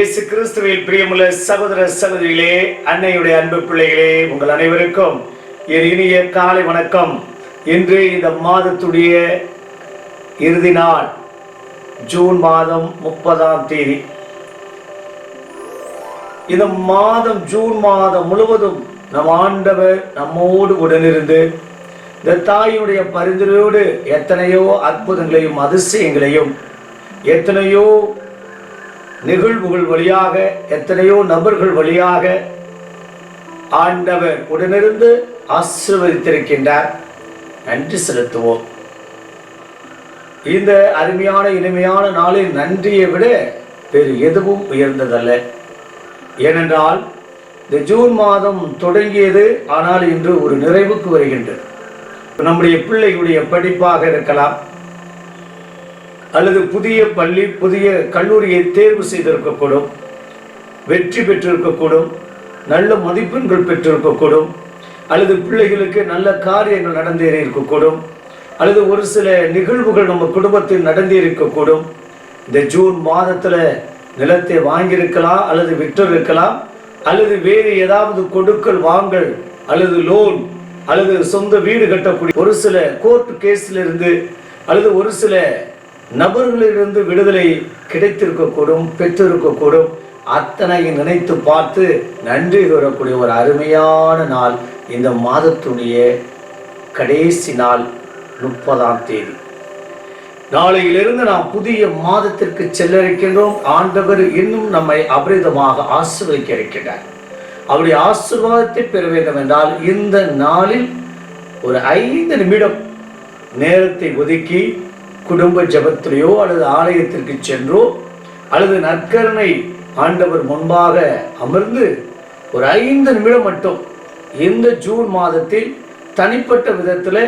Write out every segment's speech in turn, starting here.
இயேசு கிறிஸ்துவில் பிரியமுள்ள சகோதர சகோதரிகளே அன்னையுடைய அன்பு பிள்ளைகளே உங்கள் அனைவருக்கும் என் இனிய காலை வணக்கம். இன்று இந்த மாதத்துடைய இறுதி நாள் ஜூன் மாதம் முப்பதாம் தேதி. இந்த மாதம் ஜூன் மாதம் முழுவதும் நம் ஆண்டவர் நம்மோடு உடனிருந்து இந்த தாயினுடைய பரிந்துரையோடு எத்தனையோ அற்புதங்களையும் அதிசயங்களையும் எத்தனையோ நிகழ்வுகள் வழியாக எத்தனையோ நபர்கள் வழியாக ஆண்டவர் உடனிருந்து ஆசீர்வதித்திருக்கின்றார். நன்றி செலுத்துவோம். இந்த அருமையான இனிமையான நாளில் நன்றியை விட வேறு எதுவும் உயர்ந்ததல்ல. ஏனென்றால் இந்த ஜூன் மாதம் தொடங்கியது ஆனால் இன்று ஒரு நிறைவுக்கு வருகின்றது. நம்முடைய பிள்ளைகளுடைய படிப்பாக இருக்கலாம். அல்லது புதிய பள்ளி புதிய கல்லூரியை தேர்வு செய்திருக்கக்கூடும் வெற்றி பெற்றிருக்கக்கூடும் நல்ல மதிப்பெண்கள் பெற்றிருக்கக்கூடும் அல்லது பிள்ளைகளுக்கு நல்ல காரியங்கள் நடந்தேறி இருக்கக்கூடும் அல்லது ஒரு சில நிகழ்வுகள் நம்ம குடும்பத்தில் நடந்தேறிக்கக்கூடும் இந்த ஜூன் மாதத்தில் நிலத்தை வாங்கியிருக்கலாம் அல்லது விற்றிருக்கலாம் அல்லது வேறு ஏதாவது கொடுக்கல் வாங்கல் அல்லது லோன் அல்லது சொந்த வீடு கட்டக்கூடிய ஒரு சில கோர்ட் கேஸ்ல இருந்து அல்லது ஒரு சில நபர்களிலிருந்து விடுதலை கிடைத்திருக்கக்கூடும் பெற்றிருக்கக்கூடும். அத்தனையை நினைத்து பார்த்து நன்றி கூறக்கூடிய ஒரு அருமையான நாள் இந்த மாதத்துடைய கடைசி நாள் முப்பதாம் தேதி. நாளையிலிருந்து நாம் புதிய மாதத்திற்கு செல்ல இருக்கின்றோம் ஆண்டவர் இன்னும் நம்மை அபரிதமாக ஆசிர்வதிக்க இருக்கின்றார். அவருடைய ஆசீர்வாதத்தை பெற வேண்டும் என்றால் இந்த நாளில் ஒரு ஐந்து நிமிடம் நேரத்தை ஒதுக்கி குடும்ப ஜபத்திலேயோ அல்லது ஆலயத்திற்கு சென்றோ அல்லது நற்கரணை ஆண்டவர் முன்பாக அமர்ந்து ஒரு ஐந்து நிமிடம் மட்டும் இந்த ஜூன் மாதத்தில் தனிப்பட்ட விதத்தில்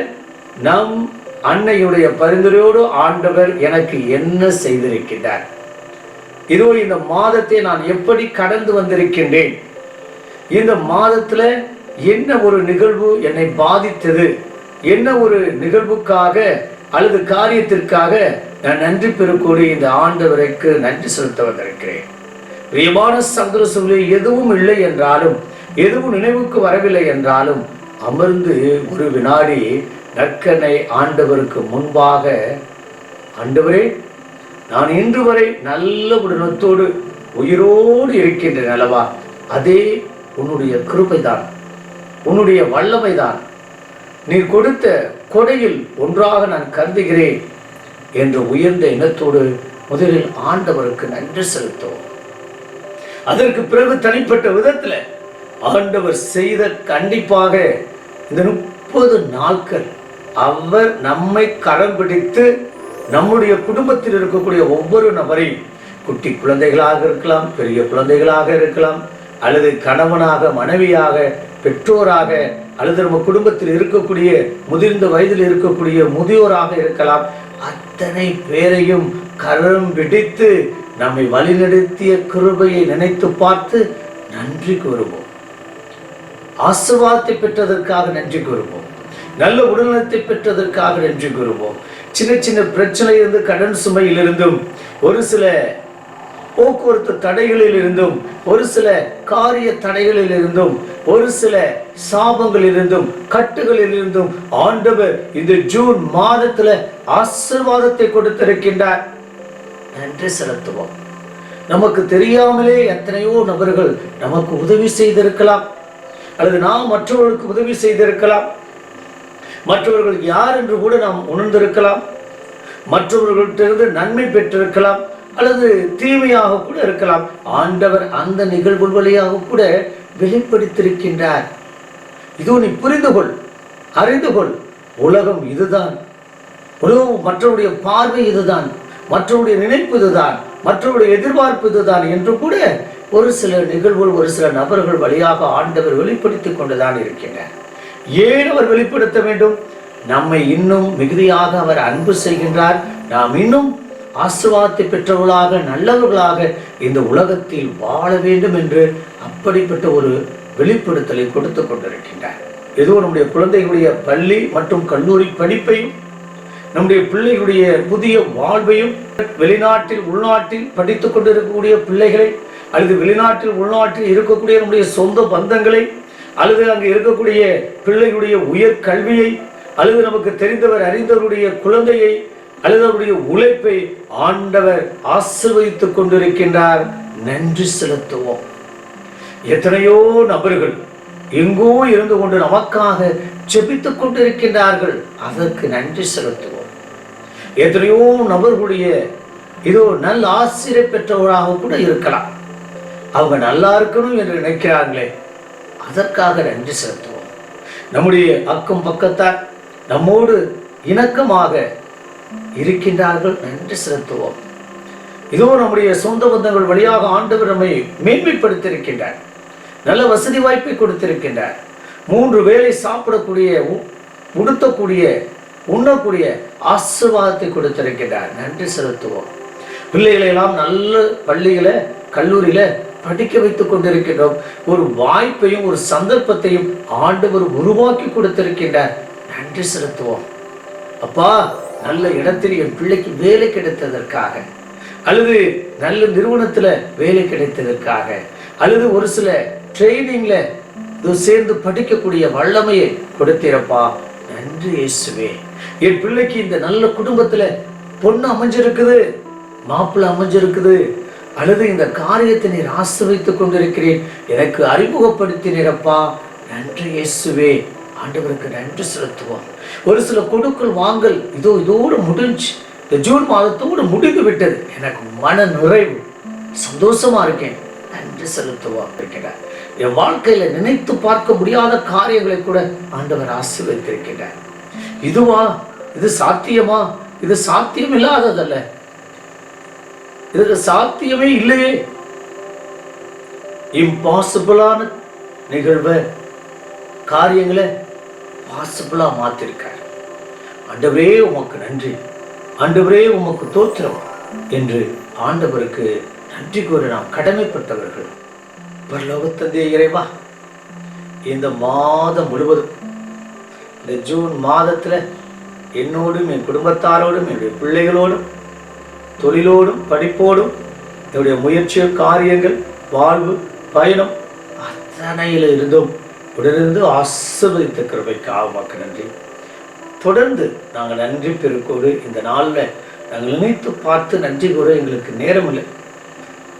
நம் அன்னையுடைய பரிந்துரையோடு ஆண்டவர் எனக்கு என்ன செய்திருக்கின்றார். இதோ இந்த மாதத்தை நான் எப்படி கடந்து வந்திருக்கின்றேன். இந்த மாதத்தில் என்ன ஒரு நிகழ்வு என்னை பாதித்தது? என்ன ஒரு நிகழ்வுக்காக அல்லது காரியத்திற்காக நான் நன்றி பெறக்கூடிய இந்த ஆண்டவருக்கு நன்றி செலுத்த வந்திருக்கிறேன். பிரியமான சந்திர எதுவும் இல்லை என்றாலும் எதுவும் நினைவுக்கு வரவில்லை என்றாலும் அமர்ந்து ஒரு வினாடி நற்கனை ஆண்டவருக்கு முன்பாக ஆண்டவரே நான் இன்று வரை நல்ல உடனத்தோடு உயிரோடு இருக்கின்றேன் அல்லவா? அதே உன்னுடைய கிருப்பை தான் உன்னுடைய வல்லமை தான் நீ கொடுத்த கொடையில் ஒன்றாக நான் கருதுகிறேன் என்ற உயர்ந்த எண்ணத்தோடு முதலில் ஆண்டவருக்கு நன்றி செலுத்துவோம். அதற்கு பிறகு தனிப்பட்ட விதத்தில் ஆண்டவர் செய்த கண்டிப்பாக இந்த முப்பது நாட்கள் அவர் நம்மை கரம் பிடித்து நம்முடைய குடும்பத்தில் இருக்கக்கூடிய ஒவ்வொரு நபரையும் குட்டி குழந்தைகளாக இருக்கலாம் பெரிய குழந்தைகளாக இருக்கலாம் அல்லது கணவனாக மனைவியாக பெற்றோராக அல்லது நம்ம குடும்பத்தில் இருக்கக்கூடிய முதிர்ந்த வயதில் இருக்கக்கூடிய முதியோராக இருக்கலாம். அத்தனை பேரையும் கரம் பிடித்து நம்மை வழிநடத்திய கிருபையை நினைத்து பார்த்து நன்றி கூறுவோம். ஆசிர்வாதத்தை பெற்றதற்காக நன்றி கூறுவோம். நல்ல உடல்நலத்தை பெற்றதற்காக நன்றி கூறுவோம். சின்ன சின்ன பிரச்சனையிலிருந்து கடன் சுமையிலிருந்தும் ஒரு சில போக்குவரத்து தடைகளில் இருந்தும் ஒரு சில காரிய தடைகளில் இருந்தும் ஒரு சில சாபங்களில் இருந்தும் கட்டுகளில் இருந்தும் ஆண்டவர் இந்த ஜூன் மாதத்துல ஆசிர்வாதத்தை கொடுத்திருக்கின்றார். நன்றி செலுத்துவோம். நமக்கு தெரியாமலே எத்தனையோ நபர்கள் நமக்கு உதவி செய்திருக்கலாம். அல்லது நாம் மற்றவர்களுக்கு உதவி செய்திருக்கலாம். மற்றவர்கள் யார் என்று கூட நாம் உணர்ந்திருக்கலாம். மற்றவர்கள்ட்டிருந்து நன்மை பெற்றிருக்கலாம். அல்லது தீமையாக கூட இருக்கலாம். ஆண்டவர் அந்த நிகழ்வு வழியாக கூட வெளிப்படுத்தியிருக்கின்றார். இது நீ புரிந்து கொள் அறிந்து கொள். உலகம் இதுதான். உலகம் மற்றவருடைய பார்வை இதுதான். மற்றவருடைய நினைப்பு இதுதான். மற்றவருடைய எதிர்பார்ப்பு இதுதான் என்று கூட ஒரு சில நிகழ்வுகள் ஒரு சில நபர்கள் வழியாக ஆண்டவர் வெளிப்படுத்திக் கொண்டுதான் இருக்கின்றார் ஏன் அவர் வெளிப்படுத்த வேண்டும்? நம்மை இன்னும் மிகுதியாக அவர் அன்பு செய்கின்றார். நாம் இன்னும் ஆசிர்வாதத்தை பெற்றவர்களாக நல்லவர்களாக இந்த உலகத்தில் வாழ வேண்டும் என்று அப்படிப்பட்ட ஒரு வெளிப்படுத்தலை கொடுத்து கொண்டிருக்கின்றார். ஏதோ நம்முடைய குழந்தைகளுடைய பள்ளி மற்றும் கல்லூரி படிப்பையும் நம்முடைய பிள்ளைகளுடைய புதிய வாழ்வையும் வெளிநாட்டில் உள்நாட்டில் படித்துக் கொண்டிருக்கக்கூடிய பிள்ளைகளை அல்லது வெளிநாட்டில் உள்நாட்டில் இருக்கக்கூடிய நம்முடைய சொந்த பந்தங்களை அல்லது அங்கு இருக்கக்கூடிய பிள்ளைகளுடைய உயர் கல்வியை அல்லது நமக்கு தெரிந்தவர் அறிந்தவருடைய குழந்தையை அல்லது அவருடைய உழைப்பை ஆண்டவர் ஆசிர்வதித்துக் கொண்டிருக்கின்றார். நன்றி செலுத்துவோம். எத்தனையோ நபர்கள் எங்கோ இருந்து கொண்டு நமக்காக செபித்துக் கொண்டிருக்கின்றார்கள். அதற்கு நன்றி செலுத்துவோம். எத்தனையோ நபர்களுடைய இதோ நல்ல ஆசிரியர் பெற்றவராக கூட இருக்கலாம். அவங்க நல்லா இருக்கணும் என்று நினைக்கிறாங்களே அதற்காக நன்றி செலுத்துவோம். நம்முடைய அக்கம் பக்கத்தார் நம்மோடு இணக்கமாக இருக்கின்றார்கள் நன்றி செலுத்துவோம். இதுவும் நம்முடைய சொந்த பந்தங்கள் வழியாக ஆண்டவர் நம்மை மேன்மைப்படுத்தியிருக்கின்றார். நல்ல வசதி வாய்ப்பை கொடுத்திருக்கின்றார். மூன்று வேளை சாப்பிடக்கூடிய உடுத்தக்கூடிய உண்ணக்கூடிய ஆசிர்வாதத்தை கொடுத்திருக்கின்றார். நன்றி செலுத்துவோம். பிள்ளைகளை எல்லாம் நல்ல பள்ளிகளை கல்லூரியில படிக்க வைத்துக் கொண்டிருக்கின்றோம். ஒரு வாய்ப்பையும் ஒரு சந்தர்ப்பத்தையும் ஆண்டவர் உருவாக்கி கொடுத்திருக்கின்றார். நன்றி செலுத்துவோம். அப்பா நல்ல இடத்தில் என் பிள்ளைக்கு வேலை கிடைத்ததற்காக அல்லது நல்ல நிறுவனத்தில் வேலை கிடைத்ததற்காக அல்லது ஒரு சில ட்ரைனிங்ல சேர்ந்து படிக்கக்கூடிய வல்லமையை கொடுத்தீரப்பா. நன்றி இயேசுவே. என் பிள்ளைக்கு இந்த நல்ல குடும்பத்துல பொண்ணு அமைஞ்சிருக்குது மாப்பிள்ளை அமைஞ்சிருக்குது அல்லது இந்த காரியத்தை நீர் ஆசிர்வதித்துக் கொண்டிருக்கிறேன். எனக்கு அறிமுகப்படுத்தினீரப்பா. நன்றி இயேசுவே. ஆண்டவருக்கு நன்றி செலுத்துவோம். ஒரு சில கொடுக்கல் வாங்கல் இதோ இதோடு முடிஞ்சு இந்த ஜூன் மாதத்தோடு முடிந்து விட்டது. எனக்கு மன நிறைவு சந்தோஷமா இருக்கேன். நன்றி செலுத்துவோம் இருக்கிறார் என் வாழ்க்கையில நினைத்து பார்க்க முடியாத காரியங்களை கூட ஆண்டவர் ஆசீர்வதித்திருக்கிறார். இதுவா? இது சாத்தியமா? இது சாத்தியம் இல்லாததல்ல. இதுக்கு சாத்தியமே இல்லையே. இம்பாசிபிளான நிகழ்வை காரியங்களை பாசிபிளாக மாற்றிருக்கார் ஆண்டவரே உமக்கு நன்றி. ஆண்டவரே உமக்கு தோத்திரம் என்று ஆண்டவருக்கு நன்றி கூற நாம் கடமைப்பட்டவர்கள். பரலோகத்தந்தைய இறைவா இந்த மாதம் முழுவதும் இந்த ஜூன் மாதத்தில் என்னோடும் என் குடும்பத்தாரோடும் என்னுடைய பிள்ளைகளோடும் தொழிலோடும் படிப்போடும் என்னுடைய முயற்சிகள் காரியங்கள் வாழ்வு பயணம் அத்தனையில் இருந்தும் உடனிருந்து ஆசிர்வதித்த கிருபைக்கு ஆகமாக்க நன்றி. தொடர்ந்து நாங்கள் நன்றி பெருக்கோடு இந்த நாளில் நாங்கள் நினைத்து பார்த்து நன்றி கூற எங்களுக்கு நேரம் இல்லை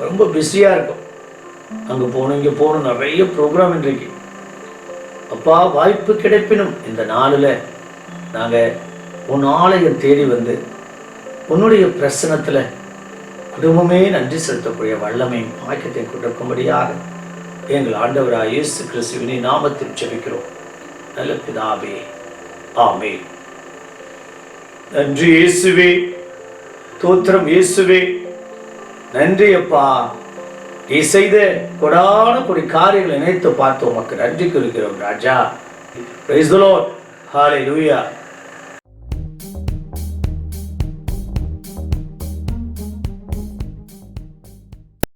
ரொம்ப பிஸியாக இருக்கும். அங்கே போகணும் இங்கே போகணும் நிறைய ப்ரோக்ராம் இன்றைக்கு. அப்பா வாய்ப்பு கிடைப்பினும் இந்த நாளில் நாங்கள் உன் ஆலயம் தேடி வந்து உன்னுடைய பிரசனத்தில் குடும்பமே நன்றி செலுத்தக்கூடிய வல்லமையும் பாக்கியத்தை கொடுக்கும்படியாக எங்கள் ஆண்டவராக இயேசு கிறிஸ்துவினை நாமத்தில் ஜெபிக்கிறோம். நல்ல பிதாவே ஆமே நன்றி இயேசுவே தோத்திரம் இயேசுவே. நன்றி அப்பா. நீ செய்த கொடான கொடி காரியங்களை நினைத்து பார்த்து உமக்கு நன்றி குறிக்கிறோம் ராஜா. Praise the